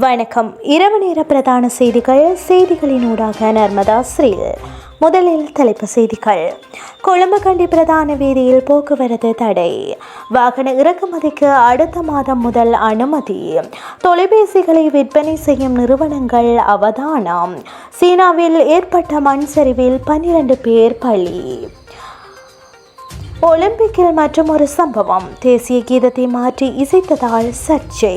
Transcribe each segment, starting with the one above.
வணக்கம். இரவு நேர பிரதான செய்திகள் செய்திகளினூடாக நர்மதா ஸ்ரீ முதலில் தலைப்பு செய்திகள். கொழும்புகண்டி பிரதான வீதியில் போக்குவரத்து தடை. வாகன இறக்குமதிக்கு அடுத்த மாதம் முதல் அனுமதி. தொலைபேசிகளை விற்பனை செய்யும் நிறுவனங்கள் அவதானம். சீனாவில் ஏற்பட்ட மண் சரிவில் பன்னிரண்டு பேர் பலி. ஒலிம்பிக்கில் மற்றும் ஒரு சம்பவம். தேசிய கீதத்தை மாற்றி இசைத்ததால் சர்ச்சை.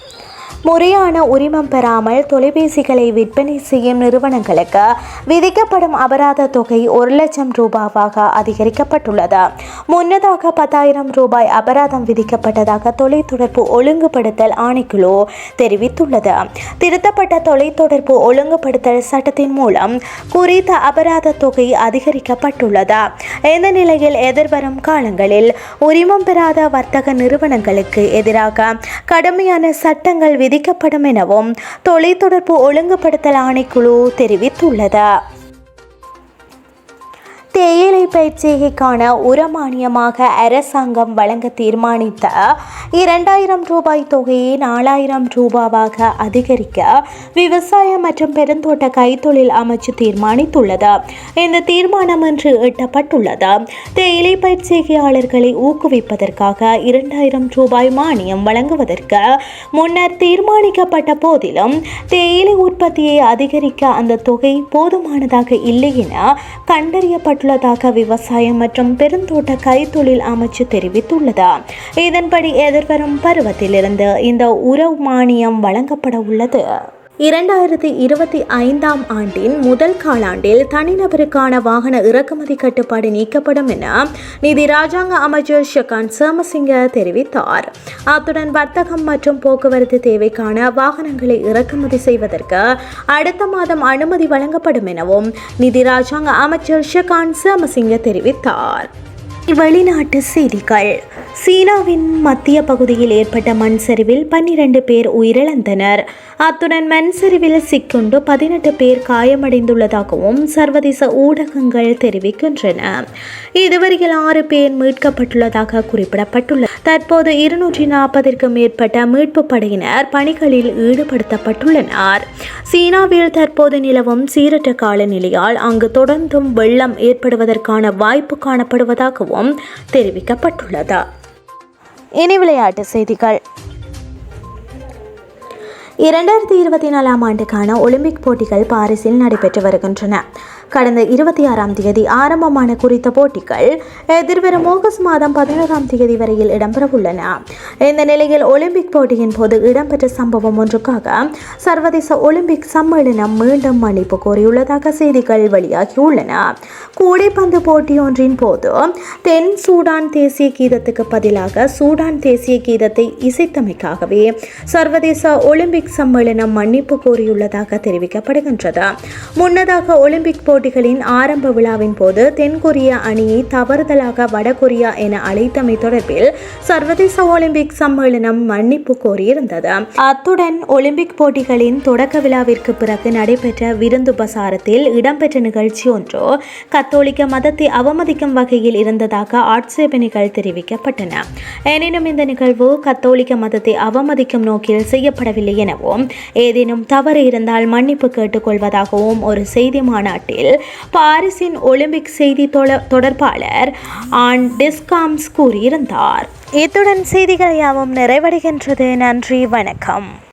முறையான உரிமம் பெறாமல் தொலைபேசிகளை விற்பனை செய்யும் நிறுவனங்களுக்கு விதிக்கப்படும் அபராத தொகை ஒரு லட்சம் ரூபாவாக அதிகரிக்கப்பட்டுள்ளது. முன்னதாக பத்தாயிரம் ரூபாய் அபராதம் விதிக்கப்பட்டதாக தொலைத்தொடர்பு ஒழுங்குபடுத்தல் ஆணைக்குழு தெரிவித்துள்ளது. திருத்தப்பட்ட தொலைத்தொடர்பு ஒழுங்குபடுத்தல் சட்டத்தின் மூலம் குறித்த அபராத தொகை அதிகரிக்கப்பட்டுள்ளது. இந்த நிலையில் எதிர்வரும் காலங்களில் உரிமம் பெறாத வர்த்தக நிறுவனங்களுக்கு எதிராக கடுமையான சட்டங்கள் விதிக்கப்படும் எனவும் தொலைத்தொடர்பு ஒழுங்குபடுத்தல் ஆணைக்குழு தெரிவித்துள்ளது. தேயிலை பயிற்சிக்கான உரமானியமாக அரசாங்கம் வழங்க தீர்மானித்த இரண்டாயிரம் ரூபாய் தொகையை நாலாயிரம் ரூபாவாக அதிகரிக்க விவசாய மற்றும் பெருந்தோட்ட கைத்தொழில் அமைச்சு தீர்மானித்துள்ளது. இந்த தீர்மானம் இன்று எட்டப்பட்டுள்ளது. தேயிலை பயிற்சிகையாளர்களை ஊக்குவிப்பதற்காக இரண்டாயிரம் ரூபாய் மானியம் வழங்குவதற்கு முன்னர் தீர்மானிக்கப்பட்ட போதிலும் தேயிலை உற்பத்தியை அதிகரிக்க அந்த தொகை போதுமானதாக இல்லை என கண்டறியப்பட்ட செய்யப்பட்டுள்ளதாக விவசாயம் மற்றும் பெருந்தோட்ட கைத்தொழில் அமைச்சு தெரிவித்துள்ளது. இதன்படி எதிர்வரும் பருவத்திலிருந்து இந்த உறவு மானியம் வழங்கப்பட உள்ளது. இரண்டாயிரத்தி இருபத்தி ஐந்தாம் ஆண்டின் முதல் காலாண்டில் தனிநபருக்கான வாகன இறக்குமதி கட்டுப்பாடு நீக்கப்படும் என நிதி ராஜாங்க அமைச்சர் ஷகாந்த் சேமசிங்க தெரிவித்தார். அத்துடன் வர்த்தகம் மற்றும் போக்குவரத்து தேவைக்கான வாகனங்களை இறக்குமதி செய்வதற்கு அடுத்த மாதம் அனுமதி வழங்கப்படும் எனவும் நிதி ராஜாங்க அமைச்சர் ஷகாந்த் சேமசிங்க தெரிவித்தார். வெளிநாட்டு செய்திகள். சீனாவின் மத்திய பகுதியில் ஏற்பட்ட மண் சரிவில் பன்னிரண்டு பேர் உயிரிழந்தனர். அத்துடன் மண் சரிவில் சிக்குண்டு பதினெட்டு பேர் காயமடைந்துள்ளதாகவும் சர்வதேச ஊடகங்கள் தெரிவிக்கின்றன. இதுவரையில் ஆறு பேர் மீட்கப்பட்டுள்ளதாக குறிப்பிடப்பட்டுள்ளது. தற்போது இருநூற்றி நாற்பதற்கும் மேற்பட்ட மீட்பு படையினர் பணிகளில் ஈடுபடுத்தப்பட்டுள்ளனர். சீனாவில் தற்போது நிலவும் சீரற்ற காலநிலையால் அங்கு தொடர்ந்தும் வெள்ளம் ஏற்படுவதற்கான வாய்ப்பு காணப்படுவதாகவும் தெரிவிக்கப்பட்டுள்ளது. இனி விளையாட்டு செய்திகள். இரண்டாயிரத்தி இருபத்தி நாலாம் ஆண்டுக்கான ஒலிம்பிக் போட்டிகள் பாரிஸில் நடைபெற்று வருகின்றன. கடந்த இருபத்தி ஆறாம் தேதி ஆரம்பமான குறித்த போட்டிகள் எதிர்வரும் ஆகஸ்ட் மாதம் பதினோராம் தேதி வரையில் இடம்பெறவுள்ளன இந்த நிலையில் ஒலிம்பிக் போட்டியின் போது இடம்பெற்ற சம்பவம் ஒன்றுக்காக சர்வதேச ஒலிம்பிக் சம்மேளனம் மீண்டும் மன்னிப்பு கோரியுள்ளதாக செய்திகள் வெளியாகியுள்ளன. கூடைப்பந்து போட்டியொன்றின் போது தென் சூடான் தேசிய கீதத்துக்கு பதிலாக சூடான் தேசிய கீதத்தை இசைத்தமைக்காகவே சர்வதேச ஒலிம்பிக் சம்மேளனம் மன்னிப்பு கோரியுள்ளதாக தெரிவிக்கப்படுகின்றது. முன்னதாக ஒலிம்பிக் போட்டி போட்டிகளின் ஆரம்ப விழாவின் போது தென்கொரிய அணியை தவறுதலாக வடகொரியா என அழைத்தமை தொடர்பில் சர்வதேச ஒலிம்பிக் சம்மேளனம் மன்னிப்பு கோரியிருந்தது. அத்துடன் ஒலிம்பிக் போட்டிகளின் தொடக்க விழாவிற்கு பிறகு நடைபெற்ற விருந்து பசாரத்தில் இடம்பெற்ற நிகழ்ச்சி ஒன்று கத்தோலிக்க மதத்தை அவமதிக்கும் வகையில் இருந்ததாக ஆட்சேபனைகள் தெரிவிக்கப்பட்டன. எனினும் இந்த நிகழ்வு கத்தோலிக்க மதத்தை அவமதிக்கும் நோக்கில் செய்யப்படவில்லை எனவும் ஏதேனும் தவறு இருந்தால் மன்னிப்பு கேட்டுக்கொள்வதாகவும் ஒரு செய்தி மாநாட்டில் பாரிஸின் ஒலிம்பிக் செய்தி தொடர்பாளர் ஆன் டிஸ்காம்ஸ் கூறியிருந்தார். இத்துடன் செய்திகள் யாவும் நிறைவடைகின்றது. நன்றி வணக்கம்.